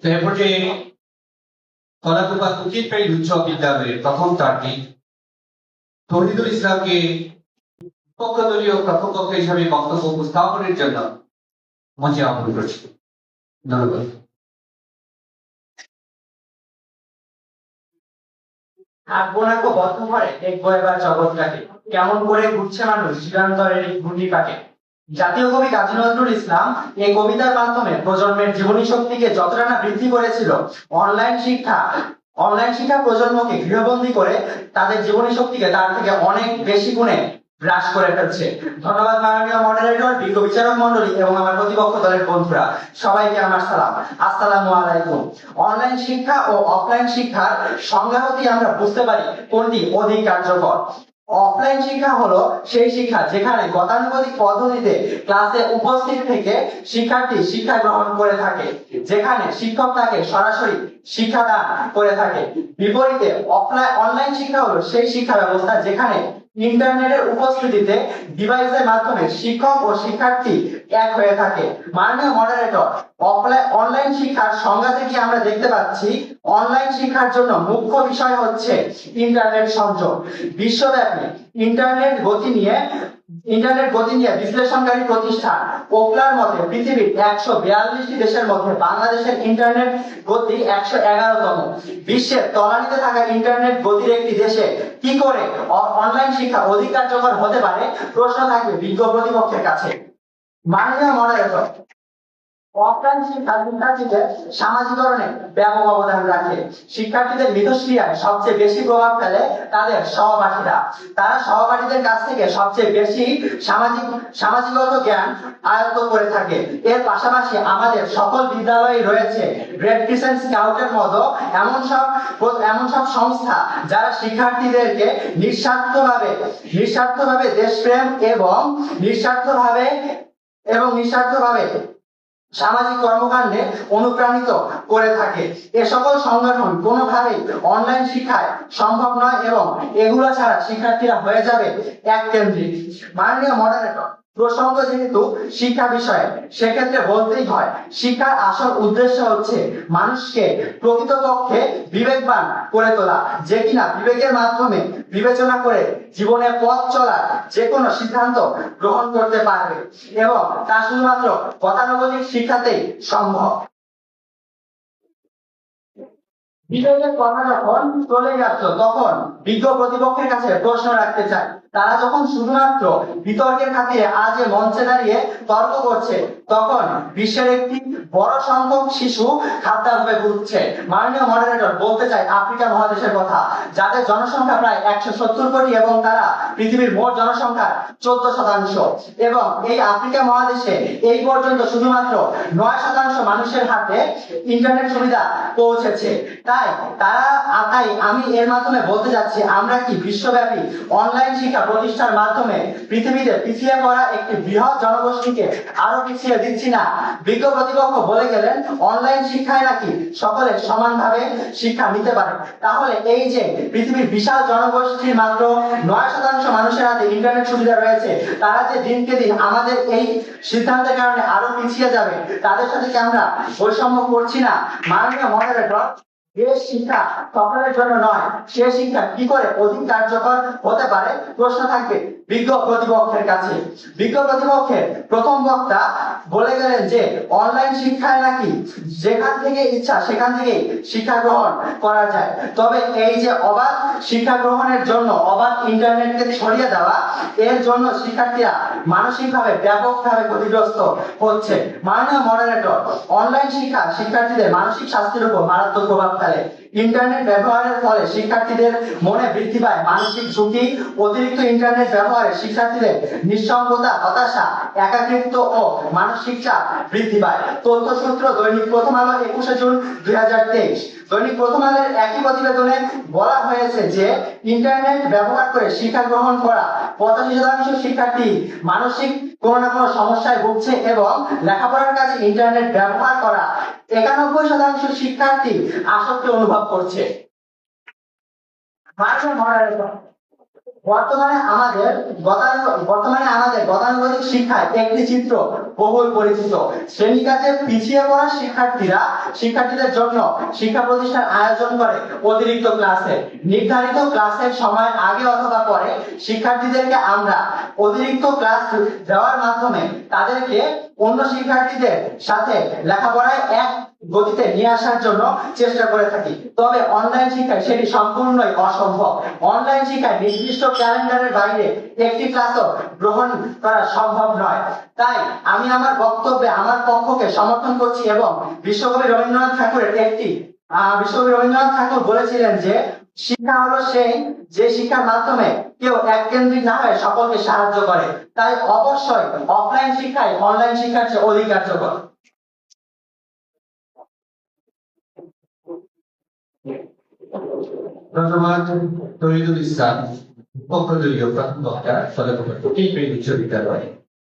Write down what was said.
তো এ পর্যায়ে কলাকুপা উচিত পেয়ে উচ্চ বিদ্যালয়ের প্রথম তারটি তহিদুল ইসলামকে পক্ষদলীয় প্রথমপক্ষ হিসাবে বক্তব্য উপস্থাপনের জন্য মঞ্চে আহ্বান করছি। ধন্যবাদ। বদ্ধ ঘরে দেখব এবার জগৎটাকে। কেমন করে ঘুরছে মানুষ এই ঘূর্ণিপাকে জাতীয় কবি কাজী নজরুল ইসলাম এই কবিতার মাধ্যমে প্রজন্মের জীবনী শক্তিকে যতটা না বৃদ্ধি করেছিল অনলাইন শিক্ষা অনলাইন শিক্ষা প্রজন্মকে গৃহবন্দী করে তাদের জীবনী শক্তিকে তার থেকে অনেক বেশি গুণে হ্রাস করে ফেলছে। ধন্যবাদ, মাননীয় মডারেটর বিজ্ঞ বিচারক মন্ডলী এবং আমার প্রতিপক্ষ দলের বন্ধুরা। সবাইকে আমার সালাম। আসসালামু আলাইকুম। অনলাইন শিক্ষা ও অফলাইন শিক্ষার সংজ্ঞা আমরা বুঝতে পারি কোনটি অধিক কার্যকর। অফলাইন শিক্ষা হলো সেই শিক্ষা যেখানে গতানুগতিক পদ্ধতিতে ক্লাসে উপস্থিত থেকে শিক্ষার্থী শিক্ষা গ্রহণ করে থাকে। যেখানে শিক্ষক তাকে সরাসরি শিক্ষাদান করে থাকে। বিপরীতে অফলাইন অনলাইন শিক্ষা হলো সেই শিক্ষা ব্যবস্থা যেখানে ইন্টারনেটের উপস্থিতিতে ডিভাইসের মাধ্যমে শিক্ষক ও শিক্ষার্থী এক হয়ে থাকে। মাননীয় মডারেটর অফলাইন অনলাইন শিক্ষার সংজ্ঞা থেকে আমরা দেখতে পাচ্ছি? অনলাইন শিক্ষার জন্য মুখ্য বিষয় হচ্ছে ইন্টারনেট সংযোগ। বিশ্বব্যাপী ইন্টারনেট গতি নিয়ে ইন্টারনেট প্রতিনিয়া বিশ্লেষণকারী প্রতিষ্ঠান ওকলার মতে পৃথিবীর একশো বিয়াল্লিশটি দেশের মধ্যে বাংলাদেশের ইন্টারনেট গতি একশো এগারোতম। বিশ্বের তলানিতে থাকা ইন্টারনেট গতির একটি দেশে কি করে অনলাইন শিক্ষা অধিক কার্যকর হতে পারে প্রশ্ন থাকবে বিজ্ঞ প্রতিপক্ষের কাছে। মাননীয় মনে শিক্ষা শিক্ষার্থীদের অবদান রাখে। শিক্ষার্থীদের সবচেয়ে বেশি প্রভাব ফেলে তাদের সহপাঠীরা। তারা সহপাঠীদের কাছ থেকে সবচেয়ে বেশি সামাজিক জ্ঞান আয়ত্ত করে থাকে। এর পাশাপাশি আমাদের সকল বিদ্যালয়ে রয়েছে মতো এমন সব এমন সব সংস্থা যারা শিক্ষার্থীদেরকে নিঃস্বার্থভাবে নিঃস্বার্থভাবে দেশপ্রেম এবং নিঃস্বার্থভাবে এবং নিঃস্বার্থভাবে সামাজিক কর্মকাণ্ডে অনুপ্রাণিত করে থাকে। এ সকল সংগঠন কোনোভাবেই অনলাইন শিক্ষায় সম্ভব নয় এবং এগুলো ছাড়া শিক্ষার্থীরা হয়ে যাবে এক কেন্দ্রিক মাননীয় মডারেটর প্রসঙ্গ যেহেতু শিক্ষা বিষয়ে, সেক্ষেত্রে বলতেই হয়, শিক্ষার আসল উদ্দেশ্য হচ্ছে মানুষকে প্রকৃতপক্ষে বিবেকবান করে তোলা, যে কিনা বিবেকের মাধ্যমে বিবেচনা করে জীবনে পথ চলার যে কোনো সিদ্ধান্ত গ্রহণ করতে পারবে এবং তা শুধুমাত্র গতানুগতিক শিক্ষাতেই সম্ভব। বিবেকের কথা যখন চলে যাচ্ছ তখন বিজ্ঞ প্রতিপক্ষের কাছে প্রশ্ন রাখতে চাই। তারা যখন শুধুমাত্র বিতর্কের খাতিরে আজ এ মঞ্চে দাঁড়িয়ে তর্ক করছে, তখন বিশ্বের একটি বড় সংখ্যক শিশু খাদ্যাভাবে ঘুরছে মাননীয় মডারেটর বলতে চাই, আফ্রিকা মহাদেশের কথা, যাদের জনসংখ্যা প্রায় একশো সত্তর কোটি এবং তারা পৃথিবীর মোট জনসংখ্যার চোদ্দ শতাংশ। এবং এই আফ্রিকা মহাদেশে এই পর্যন্ত শুধুমাত্র নয় শতাংশ মানুষের হাতে ইন্টারনেট সুবিধা পৌঁছেছে। তাই তারা তাই আমি এর মাধ্যমে বলতে যাচ্ছি, আমরা কি বিশ্বব্যাপী অনলাইন শিক্ষা প্রতিষ্ঠার মাধ্যমে পৃথিবীতে পিছিয়ে পড়া একটি বৃহৎ জনগোষ্ঠীকে আরও পিছিয়ে দিচ্ছি না। বিজ্ঞ প্রতিপক্ষ বলে গেলেন, অনলাইন শিক্ষায় নাকি সকলে সমানভাবে শিক্ষা নিতে পারে? তাহলে এই যে পৃথিবীর বিশাল জনগোষ্ঠীর মাত্র নয় শতাংশ মানুষের হাতে ইন্টারনেট সুবিধা রয়েছে, তারা যে দিনকে দিন আমাদের এই সিদ্ধান্তের কারণে আরও পিছিয়ে যাবে, তাদের সাথে কি আমরা বৈষম্য করছি না? মাননীয় মডারেটর যে শিক্ষা সকলের জন্য নয়, সে শিক্ষা কি করে অধিক কার্যকর হতে পারে? প্রশ্ন থাকবে। বিজ্ঞ প্রতিপক্ষের কাছে। বিজ্ঞ প্রতিপক্ষের প্রথম বক্তা বলে গেলেন যে, অনলাইন শিক্ষায় নাকি যেখান থেকে ইচ্ছা সেখান থেকে শিক্ষা গ্রহণ করা যায়। তবে এই যে অবাধ শিক্ষা গ্রহণের জন্য, অবাধ ইন্টারনেটকে ছড়িয়ে দেওয়া, এর জন্য শিক্ষার্থীরা মানসিকভাবে ব্যাপকভাবে ক্ষতিগ্রস্ত হচ্ছে। মাননীয় মডারেটর অনলাইন শিক্ষা শিক্ষার্থীদের মানসিক স্বাস্থ্যের উপর মারাত্মক প্রভাব ফেলে। ইন্টারনেট ব্যবহারের ফলে শিক্ষার্থীদের মনে বৃদ্ধি পায়। মানসিক ঝুঁকি, অতিরিক্ত ইন্টারনেট ব্যবহারে শিক্ষার্থীদের নিঃসঙ্গতা, হতাশা, একাকিত্ব ও মানসিক চাপ বৃদ্ধি পায়। তথ্যসূত্র দৈনিক প্রথম আলো একুশে জুন দুই হাজার তেইশ। দৈনিক প্রথম আলোর একই প্রতিবেদনে বলা হয়েছে যে, ইন্টারনেট ব্যবহার করে শিক্ষা গ্রহণ করা পঁচাশি শতাংশ শিক্ষার্থী মানসিক কোনো না কোনো সমস্যায় ভুগছে এবং লেখাপড়ার কাছে ইন্টারনেট ব্যবহার করা একানব্বই শতাংশ শিক্ষার্থী আসক্তি অনুভব করছে। বর্তমানে আমাদের বর্তমানে আমাদের গতানুগতিক শিক্ষায় একটি চিত্র বহুল পরিচিত। শ্রেণীকাজে পিছিয়ে পড়া শিক্ষার্থীরা শিক্ষার্থীদের জন্য শিক্ষা প্রতিষ্ঠান আয়োজন করে অতিরিক্ত ক্লাসে। নির্ধারিত ক্লাসের সময় আগে অথবা পরে শিক্ষার্থীদেরকে আমরা অতিরিক্ত ক্লাস দেওয়ার মাধ্যমে তাদেরকে অন্য শিক্ষার্থীদের সাথে লেখাপড়ায় এক গতিতে নিয়ে আসার জন্য চেষ্টা করে থাকি। তবে অনলাইন শিক্ষায় সেটি সম্পূর্ণই অসম্ভব। অনলাইন শিক্ষায় নির্দিষ্ট ক্যালেন্ডারের বাইরে একটি ক্লাসও গ্রহণ করা সম্ভব নয়। তাই আমি আমার বক্তব্যে আমার পক্ষকে সমর্থন করছি এবং বিশ্বকবি রবীন্দ্রনাথ ঠাকুরের একটি আহ, বিশ্বকবি রবীন্দ্রনাথ ঠাকুর বলেছিলেন যে শিক্ষা হলো সেই যে শিক্ষার মাধ্যমে কেউ এককেন্দ্রিক না হয়ে সকলকে সাহায্য করে। তাই অবশ্যই অফলাইন শিক্ষায় অনলাইন শিক্ষার চেয়ে অধিক ধন্যবাদ তহিদুল ইসলাম পক্ষদলীয় প্রাথমিক বক্তা সদর উচ্চ বিদ্যালয়।